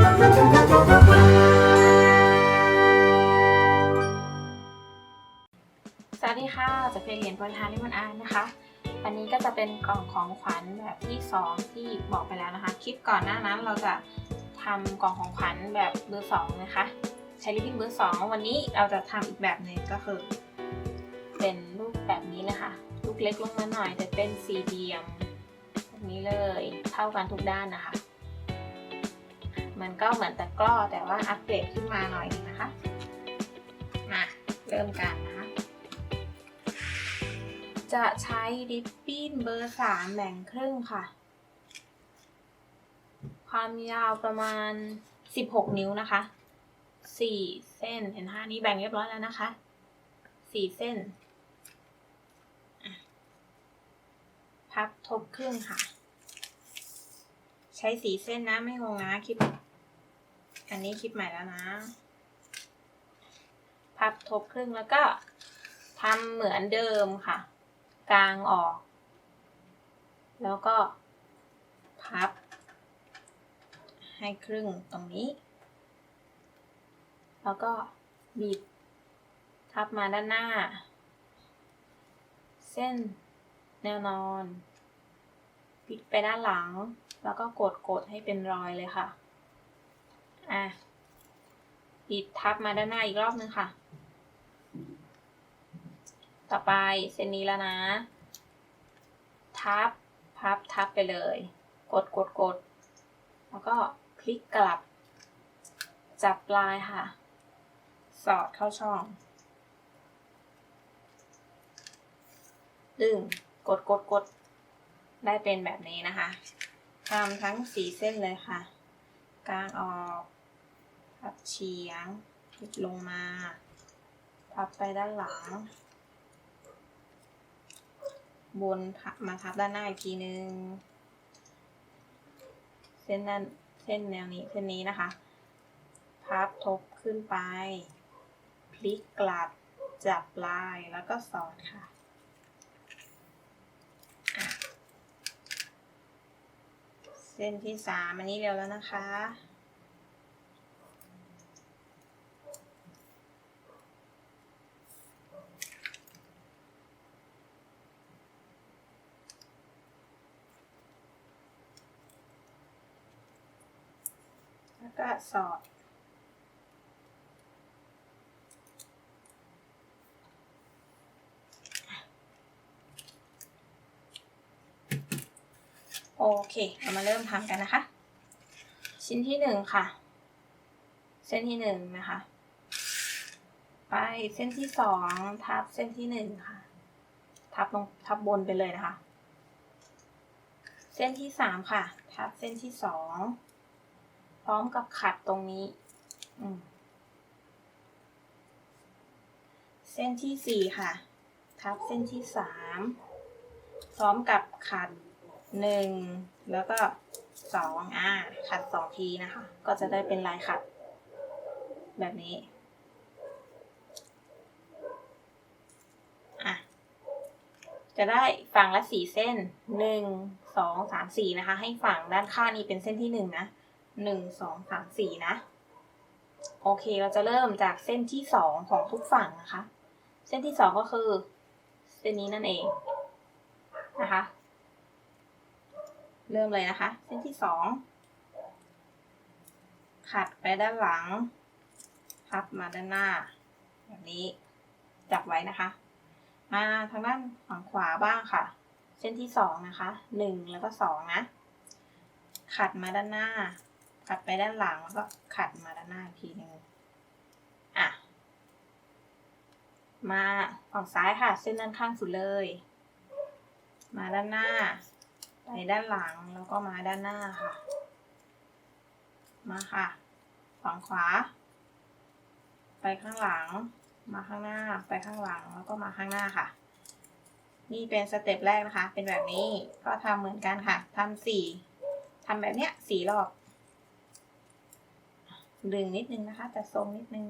สวัสดีค่ะจะเป็นเหรียญโปรยทานที่มันอานนะคะ อันนี้ก็จะเป็นกล่องของขวัญแบบที่ 2 ที่บอกไปแล้วนะคะ คลิปก่อนหน้านั้นเราจะทำกล่องของขวัญแบบเบอร์2นะคะ ใช้ลิปบิ้นเบอร์2วันนี้เราจะทำอีกแบบหนึ่งก็คือ เป็นรูปแบบนี้นะคะลูกเล็กลงมาหน่อยแต่เป็นสี่เหลี่ยมแบบนี้เลย เท่ากันทุกด้านนะคะ มันก็เหมือนตะกร้อแต่ว่าอัปเกรดขึ้นมาหน่อยนะคะ มาเริ่มกันนะคะ จะใช้ดิปปิ้นเบอร์สามแบ่งครึ่งค่ะ ความยาวประมาณ 16 นิ้วนะคะ4เส้นเห็นห้านี้แบ่งเรียบร้อยแล้วนะคะ4เส้น พับทบครึ่งค่ะ ใช้สีเส้นนะไม่งงนะคลิป อันนี้คลิปใหม่แล้วนะ พับทบครึ่งแล้วก็ทำเหมือนเดิมค่ะ กลางออก แล้วก็พับ ให้ครึ่งตรงนี้ แล้วก็บีบทับมาด้านหน้า เส้นแนวนอนพลิกไปด้านหลัง แล้วก็กดกดให้เป็นรอยเลยค่ะ อะบีบทับมาด้านหน้าอีกรอบนึงค่ะ ต่อไปเส้นนี้แล้วนะ ทับ พับทับไปเลย กดกดกด แล้วก็พลิกกลับ จับปลายค่ะ สอดเข้าช่อง ดึง กดกดกด ได้เป็นแบบนี้นะคะทำทั้งสีเส้นเลยค่ะ กลางออก พับเฉียงพลิกลงมา พับไปด้านหลัง บนทับมาทับด้านหน้าอีกทีนึง เส้นด้านเส้นแนวนี้เส้นนี้นะคะ พับทบขึ้นไป พลิกกลับจับลายแล้วก็สอดค่ะเส้นที่สามอันนี้เร็วแล้วนะคะ ก็สอด โอเค เรามาเริ่มทำกันนะคะ ชิ้นที่หนึ่งค่ะ เส้นที่หนึ่งนะคะ ไปเส้นที่สองทับเส้นที่หนึ่งค่ะ ทับลงทับบนไปเลยนะคะ เส้นที่สามค่ะ ทับเส้นที่สอง ร้อมกับขัดตรงนี้ เส้นที่สี่ค่ะ ทับเส้นที่สามพร้อมกับขัดหนึ่งแล้วก็สองอ่าขัดสองทีนะคะ ก็จะได้เป็นลายขัด แบบนี้อะจะได้ฝั่งละสี่เส้นหนึ่งสองสามสี่นะคะ ให้ฝั่งด้านข้างนี้เป็นเส้นที่หนึ่งนะ หนึ่งสองสามสี่นะ โอเคเราจะเริ่มจากเส้นที่สองของทุกฝั่งนะคะ เส้นที่สองก็คือ เส้นนี้นั่นเองนะคะ เริ่มเลยนะคะ เส้นที่สองขัดไปด้านหลัง พับมาด้านหน้า แบบนี้ จับไว้นะคะ มาทางด้านฝั่งขวาบ้างค่ะ เส้นที่สองนะคะหนึ่งแล้วก็สองนะ ขัดมาด้านหน้า ขัดไปด้านหลังแล้วก็ขัดมาด้านหน้าอีกทีหนึ่งอะ มาฝั่งซ้ายค่ะ เส้นด้านข้างสุดเลย มาด้านหน้า ไปด้านหลังแล้วก็มาด้านหน้าค่ะ มาค่ะ ฝั่งขวา ไปข้างหลัง มาข้างหน้า ไปข้างหลังแล้วก็มาข้างหน้าค่ะ นี่เป็นสเต็ปแรกนะคะ เป็นแบบนี้ ก็ทำเหมือนกันค่ะทำสี่ทำแบบเนี้ยสี่รอบ ดึงนิดนึงนะคะ แต่ทรงนิดนึง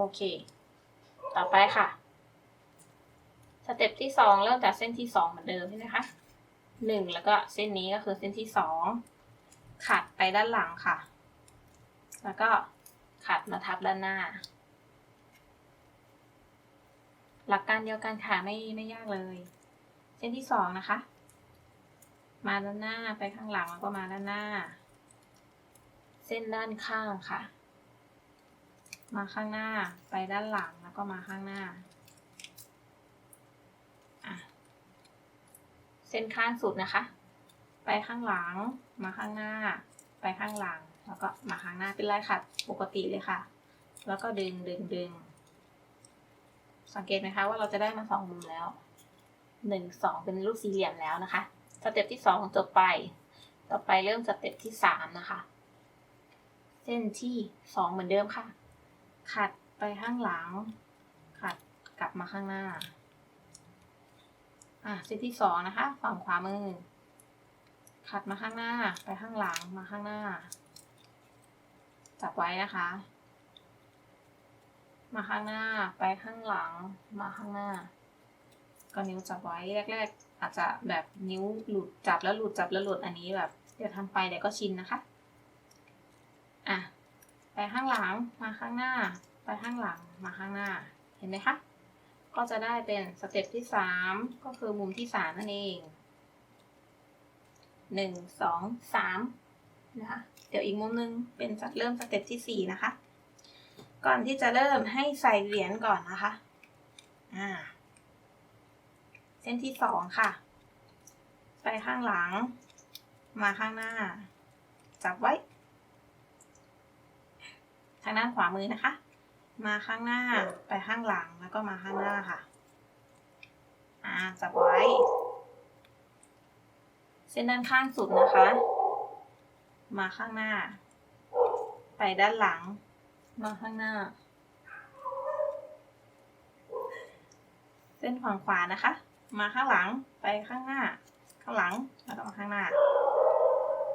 โอเค ต่อไปค่ะ สเต็ปที่สองเริ่มจากเส้นที่สองเหมือนเดิมใช่ไหมคะหนึ่งแล้วก็เส้นนี้ก็คือเส้นที่สองขัดไปด้านหลังค่ะ แล้วก็ขัดมาทับด้านหน้า หลักการเดียวกันค่ะไม่ไม่ยากเลย เส้นที่สองนะคะ มาด้านหน้าไปข้างหลังแล้วก็มาด้านหน้า เส้นด้านข้างค่ะ มาข้างหน้าไปด้านหลังแล้วก็มาข้างหน้าเส้นข้างสุดนะคะ ไปข้างหลัง มาข้างหน้า ไปข้างหลัง แล้วก็มาข้างหน้าเป็นลายขัดปกติเลยค่ะ แล้วก็ดึงดึงดึง สังเกตไหมคะว่าเราจะได้มาสองมุมแล้วหนึ่งสองเป็นรูปสี่เหลี่ยมแล้วนะคะสเต็ปที่สองจบไป ต่อไปเริ่มสเต็ปที่สามนะคะ เส้นที่สองเหมือนเดิมค่ะ ขัดไปข้างหลัง ขัดกลับมาข้างหน้าอะเส้นที่สองนะคะ ฝั่งขวามือ ขัดมาข้างหน้า ไปข้างหลังมาข้างหน้า จับไว้นะคะ มาข้างหน้าไปข้างหลังมาข้างหน้า ก็นิ้วจับไว้แรก ๆ อาจจะแบบนิ้วหลุดจับแล้วหลุดจับแล้วหลุดอันนี้แบบ เดี๋ยวทำไปเดี๋ยวก็ชินนะคะอะไปข้างหลังมาข้างหน้า ไปข้างหลังมาข้างหน้าเห็นไหมคะก็จะได้เป็นสเต็ปที่สามก็คือมุมที่สามนั่นเองหนึ่งสองสามนะคะ เดี๋ยวอีกมุมหนึงเป็นจัดเริ่มสเต็ปที่สี่นะคะ ก่อนที่จะเริ่มให้ใส่เหรียญก่อนนะคะ อ่า เส้นที่สองค่ะ ไปข้างหลัง มาข้างหน้า จับไว้ ทางด้านขวามือนะคะ มาข้างหน้า ไปข้างหลังแล้วก็มาข้างหน้าค่ะ อ่า จับไว้ เส้นด้านข้างสุดนะคะ มาข้างหน้า ไปด้านหลัง มาข้างหน้า เส้นฝั่งขวานะคะ มาข้างหลังไปข้างหน้า ข้างหลังแล้วก็มาข้างหน้า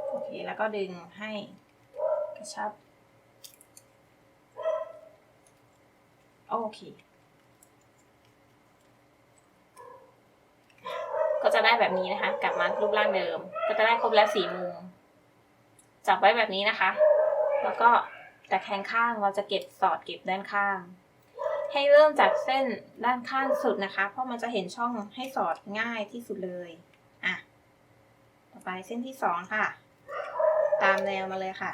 โอเคแล้วก็ดึงให้กระชับโอเคก็จะได้แบบนี้นะคะ กลับมารูปร่างเดิม ก็จะได้ครบแล้วสี่มุม จับไว้แบบนี้นะคะ แล้วก็แต่แขงข้างเราจะเก็บสอดเก็บด้านข้าง ให้เริ่มจากเส้นด้านข้างสุดนะคะ เพราะมันจะเห็นช่องให้สอดง่ายที่สุดเลยอะต่อไปเส้นที่สองค่ะ ตามแนวมาเลยค่ะ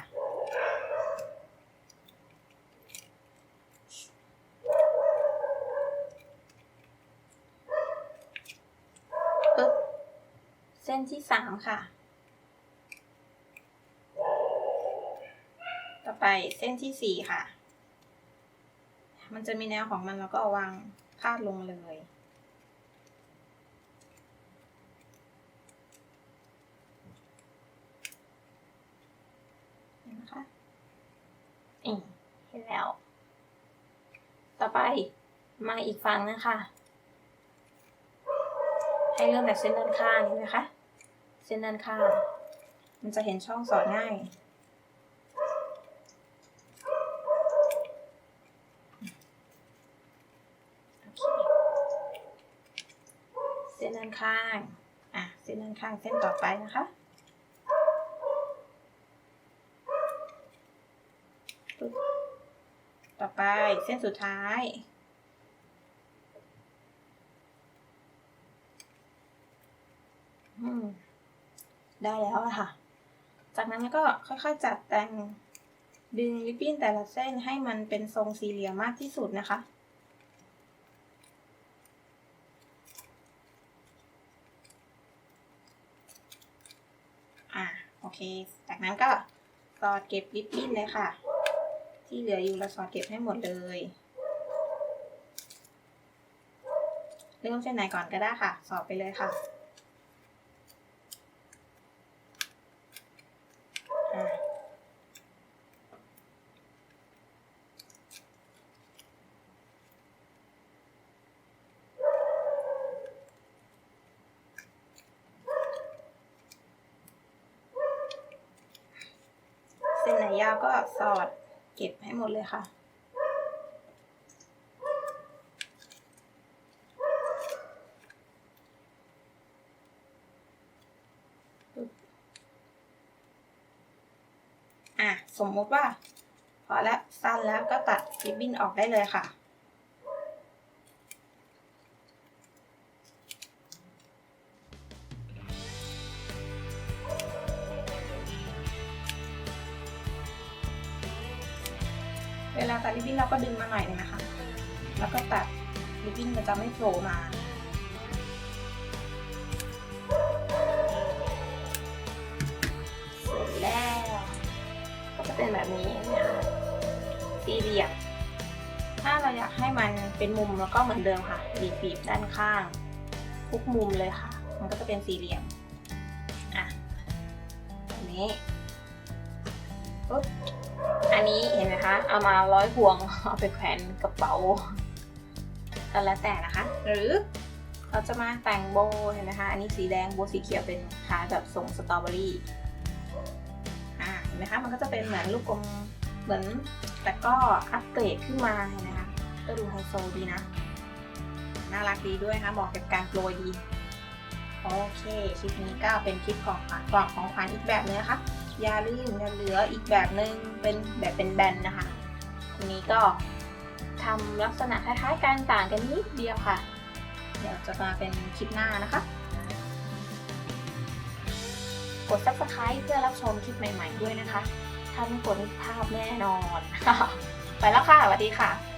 เส้นที่สามค่ะ ต่อ ไปเส้นที่สี่ค่ะ มันจะมีแนวของมันแล้วก็เอาวางพาดลงเลย เห็นไหมคะอืมเห็นแล้ว ต่อไปมาอีกฝั่งนึงค่ะให้เริ่มจากเส้นด้านข้างนี่นะคะ เส้นด้านข้าง มันจะเห็นช่องสอดง่าย โอเค เส้นด้าน ข้าง อะ เส้นด้านข้างเส้นต่อไปนะคะ ต่อไปเส้นสุดท้าย ได้แล้วค่ะ จากนั้นก็ค่อยๆจัดแต่งดึงริบบิ้นแต่ละเส้นให้มันเป็นทรงสี่เหลี่ยมมากที่สุดนะคะ อะ โอ เค จากนั้นก็สอดเก็บริบบิ้นเลยค่ะ ที่เหลืออยู่เราสอดเก็บให้หมดเลยเริ่มเส้นไหนก่อนก็ได้ค่ะ สอดไปเลยค่ะอะ ยาวก็สอดเก็บให้หมดเลยค่ะอะสมมติว่า พอแล้วสั้นแล้วก็ตัดริบบิ้นออกได้เลยค่ะ เวลาตัดริบบิ้นเราก็ดึงมาหน่อยนึงนะคะ แล้วก็ตัดริบบิ้นมันจะไม่โผล่มาเสร็จแล้ว ก็จะเป็นแบบนี้นะคะสี่เหลี่ยมถ้าเราอยากให้มันเป็นมุมแล้วก็เหมือนเดิมค่ะบีบบีบด้านข้าง ทุกมุมเลยค่ะ มันก็จะเป็นสี่เหลี่ยมอะแบบนี้ ปุ๊บอันนี้เห็นไหมคะ เอามาร้อยพวงเอาไปแขวนกระเป๋าก็แล้วแต่นะคะ หรือเราจะมาแต่งโบเห็นไหมคะ อันนี้สีแดงโบสีเขียวเป็นคล้ายแบบทรงสตรอเบอรี่อ่าเห็นไหมคะ มันก็จะเป็นเหมือนลูกกลมเหมือนแต่ก็อัปเกรดขึ้นมาเห็นไหมคะ ก็ดูไฮโซดีนะ น่ารักดีด้วยนะคะเหมาะกับการโปรยดี โอเค คลิปนี้ก็เป็นคลิปของขวัญกล่องของขวัญอีกแบบนึงนะคะ ยาลืมอย่าเหลืออีกแบบหนึงเป็นแบบเป็นแบนนะคะทีนี้ก็ทำลักษณะคล้ายๆกันต่างกันนิดเดียวค่ะ เดี๋ยวจะมาเป็นคลิปหน้านะคะ กด subscribe เพื่อรับชมคลิปใหม่ ๆ ด้วยนะคะ ถ้าไม่กดนี่พแน่นอน ไปแล้วค่ะสวัสดีค่ะ